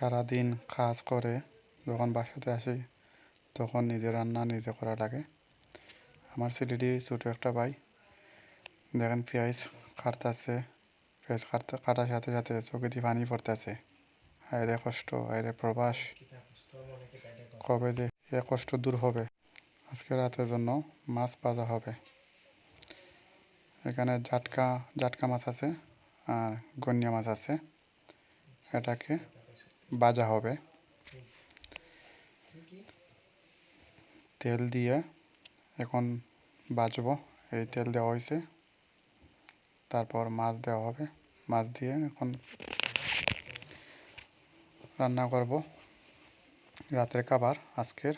সারাদিন কাজ করে যখন বাসাতে আসি, তখন নিজে রান্না নিজে করা লাগে। আমার ছেলেটি ছোটো একটা ভাই। দেখেন পেঁয়াজ কাটতেছে, পেঁয়াজ কাটতে, কাটার সাথে সাথে চোখে দিয়ে পানি পড়তেছে। হায়রে কষ্ট, হায়রে প্রবাস। কবে যে এ কষ্ট দূর হবে, আজকে রাতের জন্য মাছ ভাজা হবে। এখানে জাটকা জাটকা মাছ আছে আর গন্যা মাছ আছে। এটাকে ভাজা হবে। তেল দিয়ে এখন বাজবো। এই তেল দেওয়া হয়েছে। তারপর মাছ দেওয়া হবে। মাছ দিয়ে এখন রান্না করব। রাতের খাবার আজকের।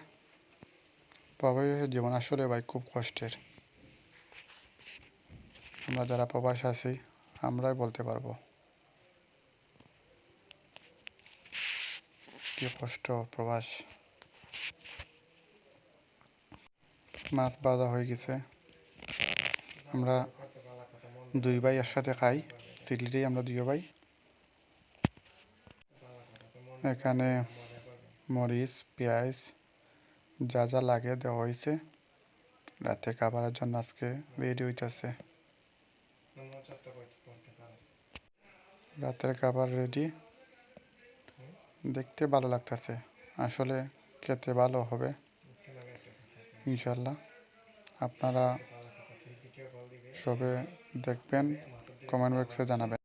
প্রবাসী জীবন আসলে ভাই খুব কষ্টের। আমরা যারা প্রবাসে আছি, আমরাই বলতে পারব। কি কষ্ট, প্রবাস। মাছ ভাজা হয়ে গেছে। আমরা দুই ভাই একসাথে খাই। সিলেটেই আমরা দুই ভাই। এখানে মরিচ, পেঁয়াজ যা যা লাগে দেওয়া হয়েছে। রাতে খাবারের জন্য আজকে রেডি হইতেছে। রাতের খাবার রেডি দেখতে ভালো লাগতেছে। আসলে খেতে ভালো হবে। ইনশাল্লাহ আপনারা সবে দেখবেন কমেন্ট বক্সে জানাবেন।